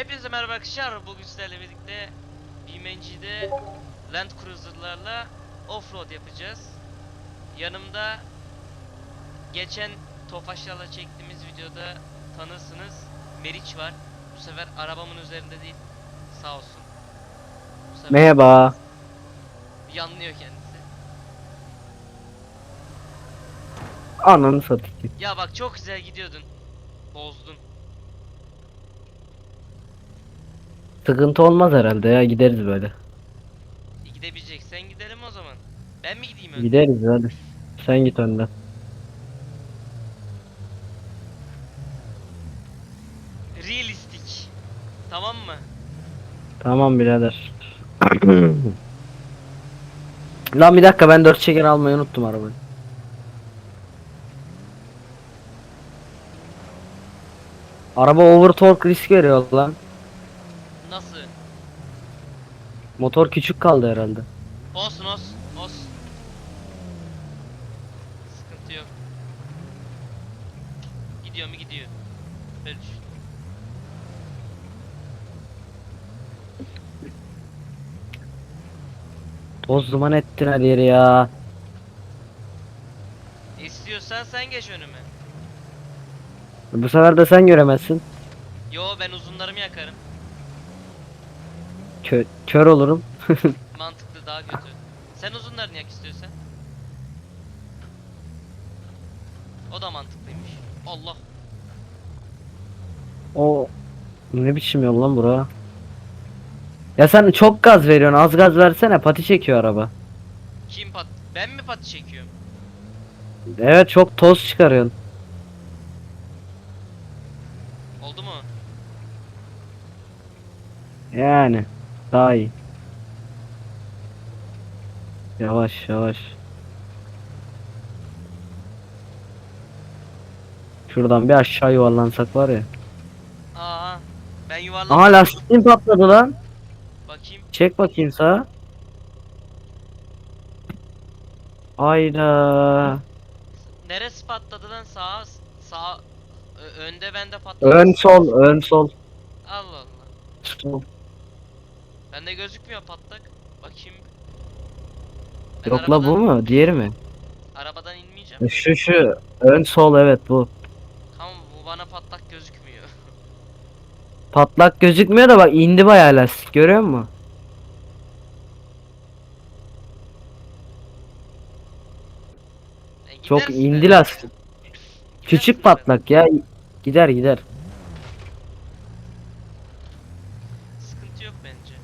Hepinize merhaba arkadaşlar. Bugün sizlerle birlikte BMNG'de Land Cruiser'larla offroad yapacağız. Yanımda geçen Tofaşlarla çektiğimiz videoda tanırsınız Meriç var. Bu sefer arabamın üzerinde değil. Sağ olsun. Bu sefer Merhaba. yanlıyor kendisi. Ananı satayım. Ya bak çok güzel gidiyordun. Bozdun. Sıkıntı olmaz herhalde ya gideriz böyle. E, gidebileceksen gidelim o zaman. Ben mi gideyim önce? Gideriz hadi. Sen git önden. Realistik. Tamam mı? Tamam birader. Lan bir dakika ben 4 çeker almayı unuttum arabayı. Araba over torque risk veriyor lan. Nasıl? Motor küçük kaldı herhalde. Olsun olsun olsun. Sıkıntı yok. Gidiyor mu gidiyor. Böyle düşün. Toz duman ettin her yeri ya. İstiyorsan sen geç önüme. Bu sefer de sen göremezsin. Yo ben uzunlarımı yakarım. Kö kör olurum. Mantıklı daha kötü. Sen uzunlarını yak istiyorsan. O da mantıklıymış. Allah. O ne biçim yol lan bura? Ya sen çok gaz veriyorsun. Az gaz versene. Pati çekiyor araba. Kim pat? Ben mi pati çekiyorum? Evet çok toz çıkarıyorsun. Oldu mu? Yani daha iyi. Yavaş yavaş. Şuradan bir aşağı yuvarlansak var ya. Aa. Ben yuvarlan. Aha lastiğim patladı lan. Bakayım. Çek bakayım sağa. Ayda. Neresi patladı lan? Sağ sağ önde bende patladı. Ön sol, ön sol. Allah Allah. Sol. Bende gözükmüyor patlak. Bakayım. Yok la bu mu? Diğeri mi? Arabadan inmeyeceğim. de. Şu şu ön sol evet bu. Tamam bu bana patlak gözükmüyor. Patlak gözükmüyor da bak indi bayağı lastik görüyor musun? E, Çok gidersin indi herhalde. lastik. Gidersin Küçük herhalde. patlak ya. Gider gider. Sıkıntı yok bence.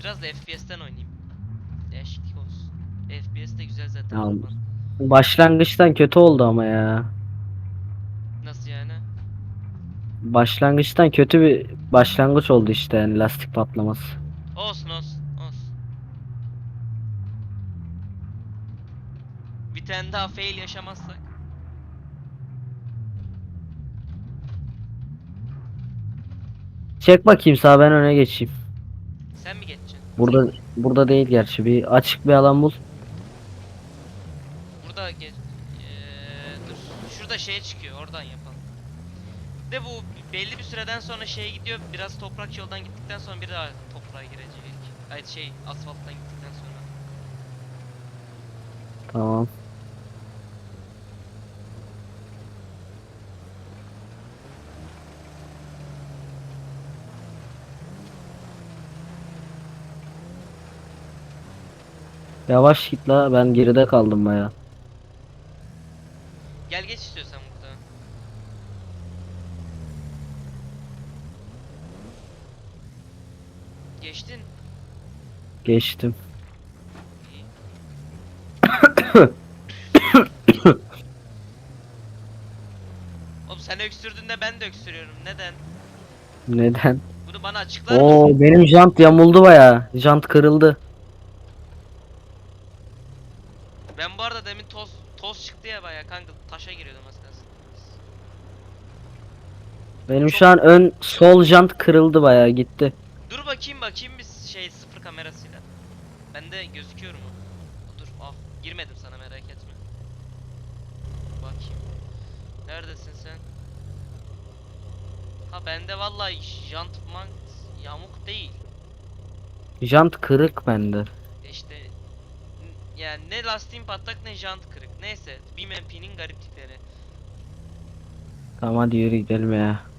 Biraz da FPS'ten oynayayım. Değişiklik olsun. FPS de güzel zaten. Ya. Başlangıçtan kötü oldu ama ya. Nasıl yani? Başlangıçtan kötü bir başlangıç oldu işte yani lastik patlaması. Olsun olsun olsun. Bir tane daha fail yaşamazsak. Çek bakayım sağa ben öne geçeyim. Sen mi geçeceksin? Burada burada değil gerçi bir açık bir alan bul. Burada geç. Eee, dur. Şurada şeye çıkıyor. Oradan yapalım. De bu belli bir süreden sonra şeye gidiyor. Biraz toprak yoldan gittikten sonra bir daha toprağa girecek. Ay şey asfalttan gittikten sonra. Tamam. Yavaş git la ben geride kaldım baya. Gel geç istiyorsan burada. Geçtin. Geçtim. Oğlum sen öksürdüğünde ben de öksürüyorum. Neden? Neden? Bunu bana açıklar mısın? Oo benim jant yamuldu baya. Jant kırıldı. Ben bu arada demin toz toz çıktı ya baya kanka taşa giriyordum az kalsın. Benim şu an ön sol jant kırıldı baya gitti. Dur bakayım bakayım biz şey sıfır kamerasıyla. Bende gözüküyor mu? Dur ah girmedim sana merak etme. Bakayım. Neredesin sen? Ha bende vallahi jant man Yamuk değil. Jant kırık bende. İşte n- yani ne lastiğin patlak ne jant kırık. Neyse BMP'nin gariplikleri. Tamam hadi yürü gidelim ya.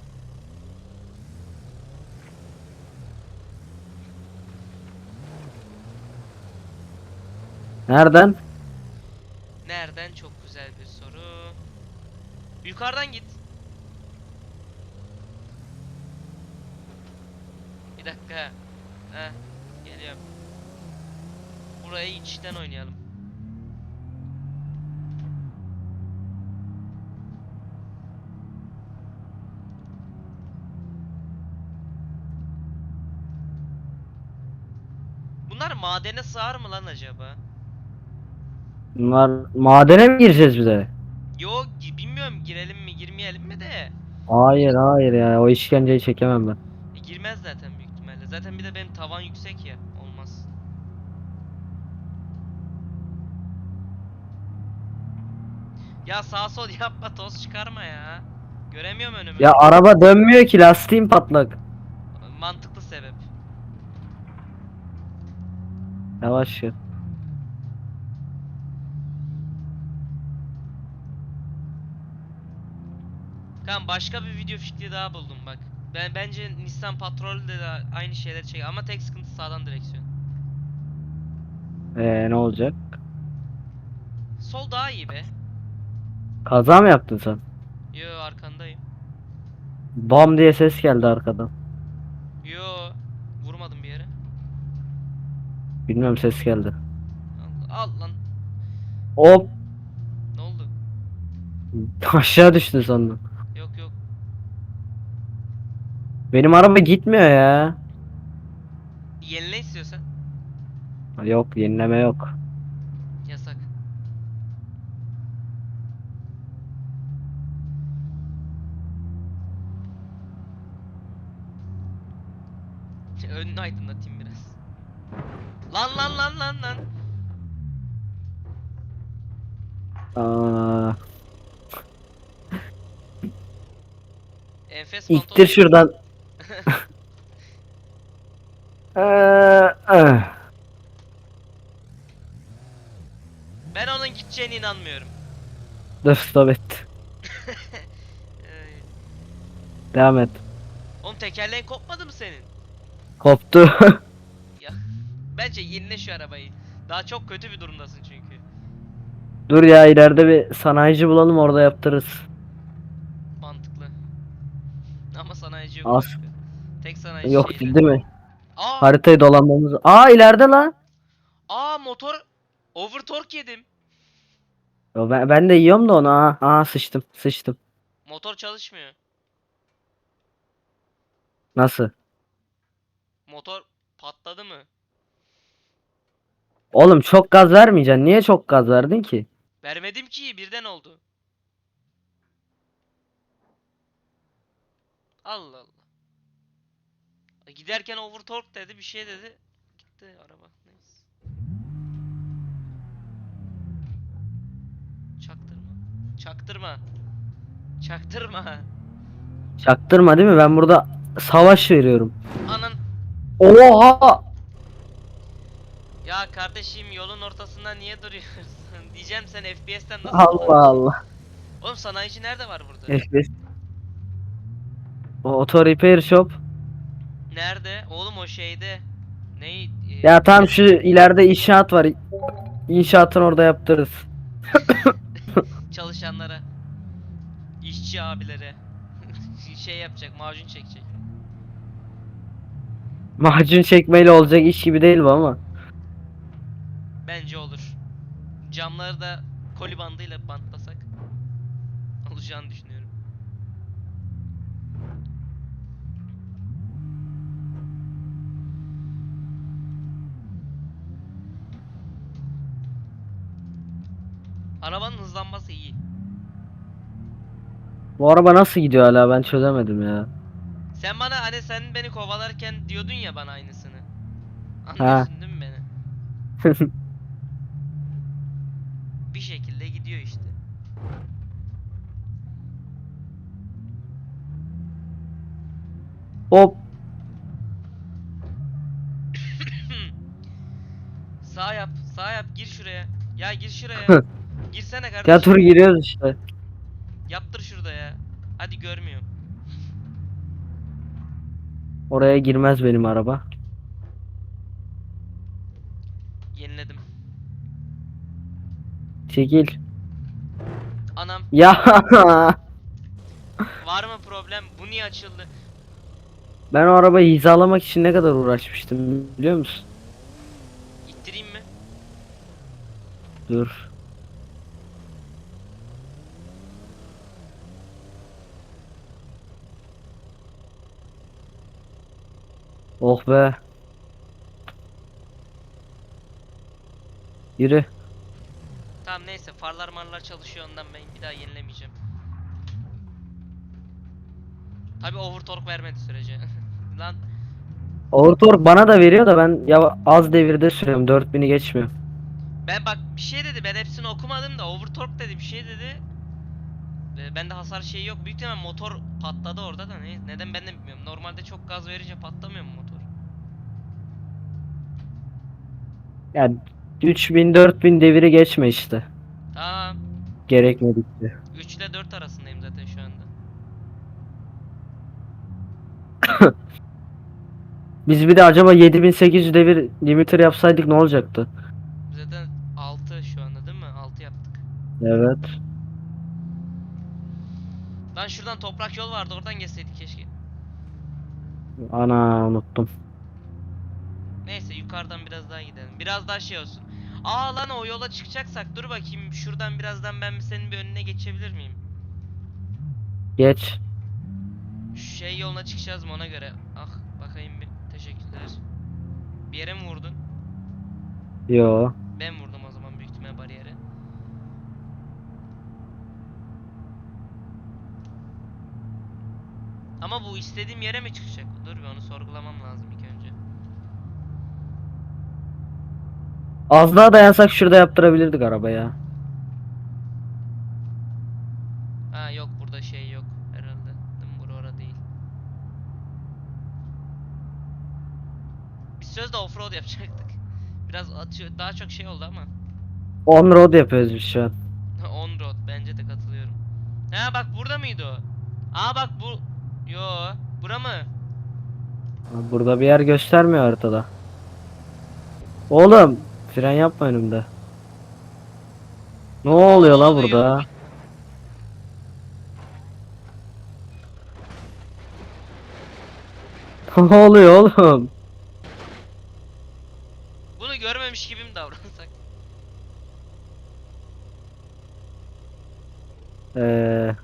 Nereden? Nereden? Çok güzel bir soru. Yukarıdan git. Bir dakika. Heh, geliyorum. Burayı içten oynayalım. Bunlar madene sığar mı lan acaba? Bunlar madene mi gireceğiz bize? Yok gi- bilmiyorum girelim mi girmeyelim mi de. Hayır hayır ya o işkenceyi çekemem ben. E, girmez zaten büyük ihtimalle. Zaten bir de benim tavan yüksek ya. Olmaz. Ya sağ sol yapma toz çıkarma ya. Göremiyorum önümü. Ya araba dönmüyor ki lastiğim patlak. Mantıklı sebep. Yavaş gel. Tamam başka bir video fikri daha buldum bak. Ben bence Nissan Patrol de de aynı şeyleri çek ama tek sıkıntı sağdan direksiyon. Ee ne olacak? Sol daha iyi be. Kaza mı yaptın sen? Yo arkandayım. Bam diye ses geldi arkadan. Yo vurmadım bir yere. Bilmiyorum ses geldi. Al, al lan. Hop Ne oldu? aşağı düştün sandım. Yok yok. Benim araba gitmiyor ya. Yenile istiyorsan. Yok yenileme yok. Yasak. Önünü aydınlatayım biraz. Lan lan lan lan lan. Aa, Enfes iktir şuradan. Ben onun gideceğine inanmıyorum. Dur stop et. Devam et. Oğlum tekerleğin kopmadı mı senin? Koptu. Ya bence yenile şu arabayı. Daha çok kötü bir durumdasın çünkü. Dur ya ileride bir sanayici bulalım orada yaptırırız. Mantıklı. Ama sanayici yok. Başka. Tek sanayici Yok değil mi? Aa, Haritayı dolanmamız. Aa ileride lan. aa motor overtorque yedim. Yo, Ben, ben de yiyorum da onu. Aa, aa sıçtım. Sıçtım. Motor çalışmıyor. Nasıl? Motor patladı mı? Oğlum çok gaz vermeyeceksin. Niye çok gaz verdin ki? Vermedim ki birden oldu. Allah Allah. Giderken overtorque dedi bir şey dedi. Gitti araba. Neyse. Çaktırma. Çaktırma. Çaktırma. Çaktırma değil mi? Ben burada savaş veriyorum. Anan. Oha! Ya kardeşim yolun ortasında niye duruyorsun? Diyeceğim sen FPS'ten nasıl Allah? Allah. Oğlum sanayici nerede var burada? FPS. O Auto Repair Shop. Nerede? Oğlum o şeyde. Ney? e, Ya tam şu ileride inşaat var. İnşaatın orada yaptırırız. çalışanlara. işçi abilere. şey yapacak, macun çekecek. Macun çekmeyle olacak iş gibi değil bu ama. Bence olur. Camları da koli bandıyla bantlasak olacağını düşünüyorum. Arabanın hızlanması iyi. Bu araba nasıl gidiyor hala ben çözemedim ya. Sen bana hani sen beni kovalarken diyordun ya bana aynısını. Anlıyorsun değil mi beni? Bir şekilde gidiyor işte. Hop. sağ yap, sağ yap, gir şuraya. Ya gir şuraya. Girsene kardeşim. Ya tur giriyoruz işte. Yaptır şurada ya. Hadi görmüyorum. Oraya girmez benim araba. Yeniledim. Çekil. Anam Ya var mı problem? Bu niye açıldı? ben o arabayı hizalamak için ne kadar uğraşmıştım biliyor musun? İttireyim mi? Dur. Oh be. Yürü. Tamam neyse farlar marlar çalışıyor ondan ben bir daha yenilemeyeceğim. Tabi overtork vermedi sürece. Lan Overtork bana da veriyor da ben ya az devirde sürüyorum. 4000'i geçmiyor. ben bak bir şey dedi ben hepsini okumadım da overtork dedi bir şey dedi. Ee, Bende hasar şeyi yok. Büyük ihtimal motor patladı orada da ne, neden ben de bilmiyorum. Normalde çok gaz verince patlamıyor mu motor? Yani 3000 4000 deviri geçme işte. Tamam. Gerekmedikçe. 3 ile 4 arasındayım zaten şu anda. Biz bir de acaba 7800 devir limiter yapsaydık ne olacaktı? Zaten 6 şu anda değil mi? 6 yaptık. Evet. Lan şuradan toprak yol vardı oradan geçseydik keşke. Ana unuttum. Neyse yukarıdan biraz daha gidelim. Biraz daha şey olsun. Aa lan o yola çıkacaksak dur bakayım şuradan birazdan ben senin bir önüne geçebilir miyim? Geç. Şu şey yoluna çıkacağız mı ona göre? Ah bakayım bir. Teşekkürler. Bir yere mi vurdun? Yo. Ben vurdum o zaman büyük ihtimal bariyere. Ama bu istediğim yere mi çıkacak? Dur bir onu sorgulamam lazım ilk önce. Az daha dayansak şurada yaptırabilirdik arabaya. Ha yok burada şey yok herhalde. Değil mi? Bura orada değil. Biz sözde offroad yapacaktık. Biraz atıyor daha çok şey oldu ama. On road yapıyoruz biz şu an. On road bence de katılıyorum. Ha bak burada mıydı o? Aa bak bu Yo, bura mı? Burada bir yer göstermiyor haritada. Oğlum fren yapma önümde. Ne oluyor la oluyor? burada? Ne oluyor oğlum? Bunu görmemiş gibi mi davransak? Ee,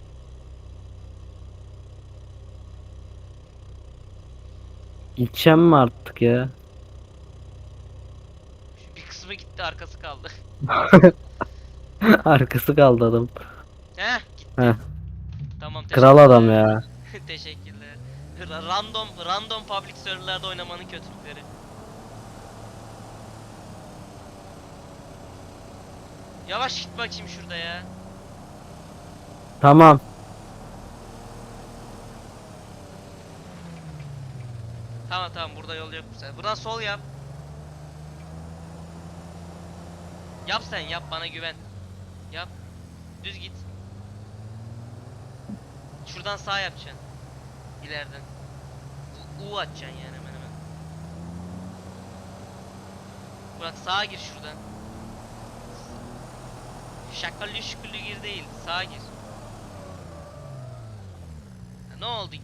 gideceğim mi artık ya? Bir kısmı gitti, arkası kaldı. Arkası kaldı adam. Heh, gitti. Heh. Tamam, Kral adam ya. Teşekkürler. Ra- Random random public server'larda oynamanın kötülükleri. Yavaş git bakayım şurada ya. Tamam. Tamam tamam burada yol yok. Buradan sol yap. Yap sen yap bana güven. Yap. Düz git. Şuradan sağ yapacaksın. İleriden. U, U atacaksın yani hemen hemen. Burak sağa gir şuradan. Şakalı şükürlü gir değil. Sağa gir. Ha, Ne oldu?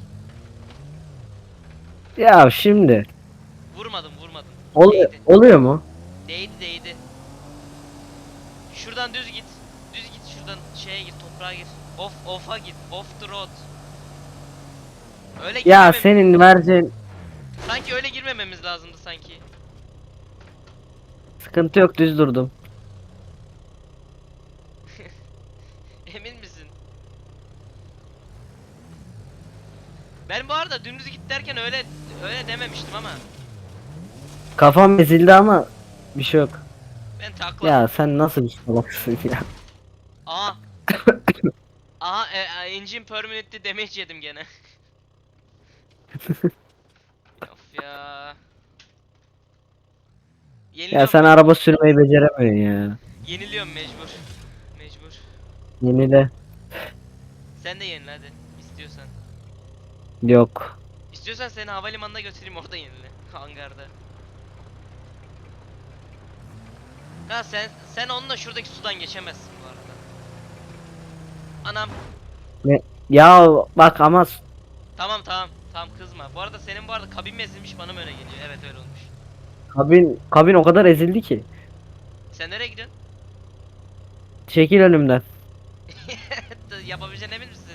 Ya şimdi Vurmadım vurmadım. ol- Değdi. oluyor mu? Değdi değdi. Şuradan düz git. Düz git şuradan şeye gir toprağa gir. Off off'a git. Off the road. Öyle Ya girmemem- senin vereceğin Sanki öyle girmememiz lazımdı sanki. sıkıntı yok düz durdum. Emin misin? Ben bu arada dümdüz git derken öyle öyle dememiştim ama Kafam ezildi ama bir şey yok. ben takla. Ya sen nasıl bir salaksın ya? Aa. Aha e, engine permanently damage yedim gene. of ya. Yeniliyorum. Ya sen araba sürmeyi beceremiyorsun ya. Yeniliyorum mecbur. Mecbur. Yenile. Sen de yenile hadi. Yok. İstiyorsan seni havalimanına götüreyim orada yenile. Hangarda. Ha sen sen onunla şuradaki sudan geçemezsin bu arada. Anam. Ya bak ama Tamam tamam. Tamam kızma. Bu arada senin bu arada kabin mi ezilmiş bana mı öyle geliyor? Evet öyle olmuş. kabin kabin o kadar ezildi ki. Sen nereye gidiyorsun? Çekil önümden. Yapabileceğine emin misin?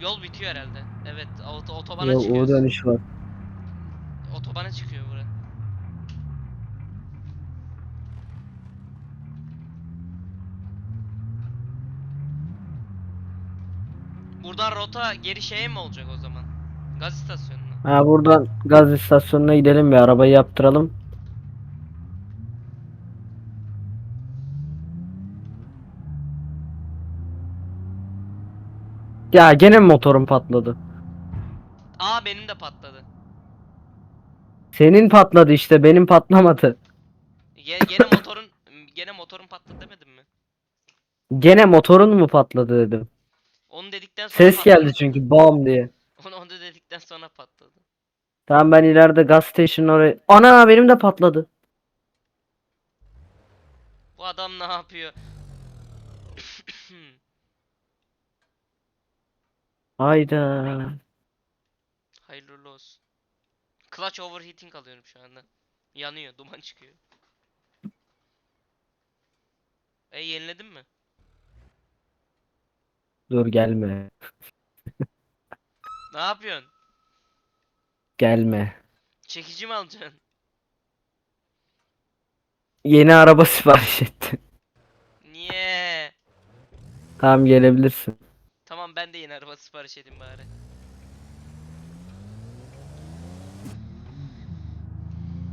Yol bitiyor herhalde. Evet, oto otobana Yo, o çıkıyoruz. dönüş var. Otobana çıkıyor bura. Buradan rota geri şeye mi olacak o zaman? Gaz istasyonuna. Ha buradan gaz istasyonuna gidelim bir arabayı yaptıralım. Ya gene mi motorum patladı? Aa benim de patladı. Senin patladı işte benim patlamadı. Ge- gene motorun gene motorun patladı demedim mi? Gene motorun mu patladı dedim. Onu dedikten sonra Ses patladı. geldi çünkü bam diye. Onu onu dedikten sonra patladı. Tamam ben ileride gaz station oraya. Ana benim de patladı. Bu adam ne yapıyor? Hayda. Hayırlı uğurlu olsun. Clutch overheating alıyorum şu anda. Yanıyor, duman çıkıyor. E yeniledin mi? Dur gelme. Ne yapıyorsun? Gelme. Çekici mi alacaksın? Yeni araba sipariş etti. Niye? Tamam gelebilirsin. Tamam ben de yeni araba sipariş edeyim bari.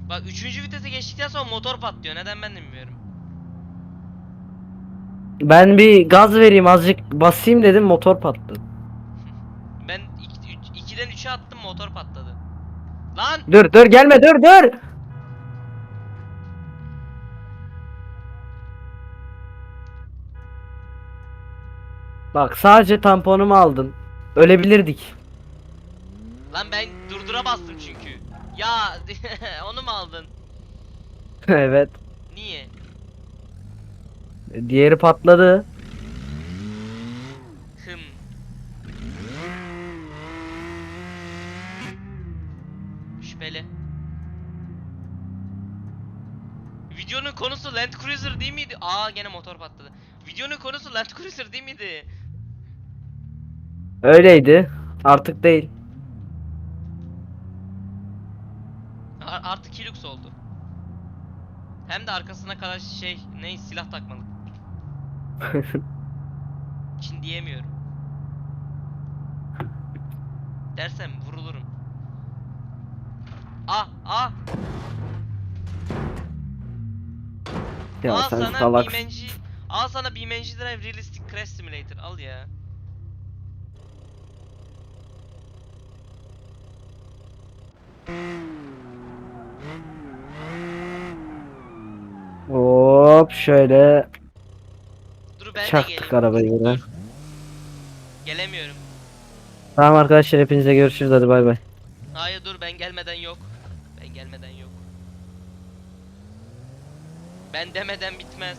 Bak üçüncü vitese geçtikten sonra motor patlıyor. Neden ben de bilmiyorum. Ben bir gaz vereyim azıcık basayım dedim motor patladı. Ben 2'den 3'e attım motor patladı. Lan! Dur dur gelme dur dur. Bak sadece tamponumu aldın. Ölebilirdik. Lan ben durdura bastım çünkü. Ya onu mu aldın? evet. Niye? Diğeri patladı. Hım. Şüpheli. Videonun konusu Land Cruiser değil miydi? Aa gene motor patladı. Videonun konusu Land Cruiser değil miydi? Öyleydi. Artık değil. A- artık Hilux oldu. Hem de arkasına kadar şey ne silah takmalı. Çin diyemiyorum. Dersem vurulurum. Ah ah ya al sen sana salaksın. BeamNG Al sana BeamNG Drive Realistic Crash Simulator al ya. Hop şöyle Dur ben de çaktık geleyim. arabayı dur. Gelemiyorum. Tamam arkadaşlar hepinize görüşürüz hadi bay bay. Hayır dur ben gelmeden yok. Ben gelmeden yok. Ben demeden bitmez.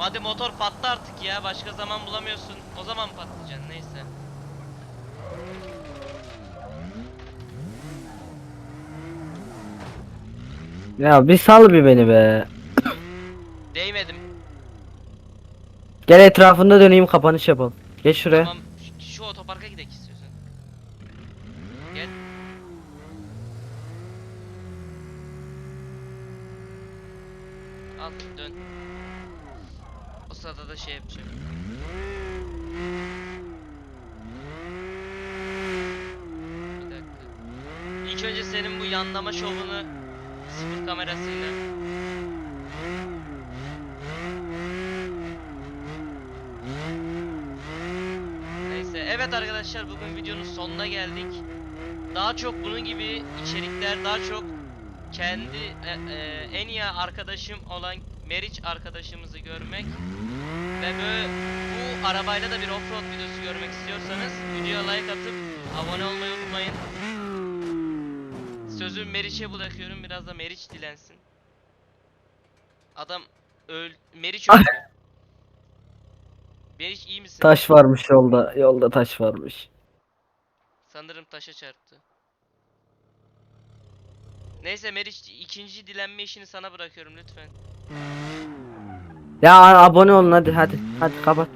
Hadi motor patla artık ya. Başka zaman bulamıyorsun. O zaman patlayacaksın neyse. Ya bir sal bir beni be. Değmedim. Gel etrafında döneyim kapanış yapalım. Geç şuraya. Tamam. ş- şu otoparka gidelim istiyorsan. Gel. Al dön. O sırada da şey yapacağım. Bir dakika. İlk önce senin bu yanlama şovunu sıfır kamerasıyla Neyse evet arkadaşlar bugün videonun sonuna geldik. Daha çok bunun gibi içerikler daha çok kendi e, e, en iyi arkadaşım olan Meriç arkadaşımızı görmek ve böyle bu arabayla da bir offroad videosu görmek istiyorsanız videoya like atıp abone olmayı unutmayın. Sözü Meriç'e bırakıyorum biraz da Meriç dilensin. Adam öl Meriç öldü. Meriç iyi misin? Taş varmış yolda. Yolda taş varmış. Sanırım taşa çarptı. Neyse Meriç ikinci dilenme işini sana bırakıyorum lütfen. Ya abone olun hadi hadi. Hadi kapat.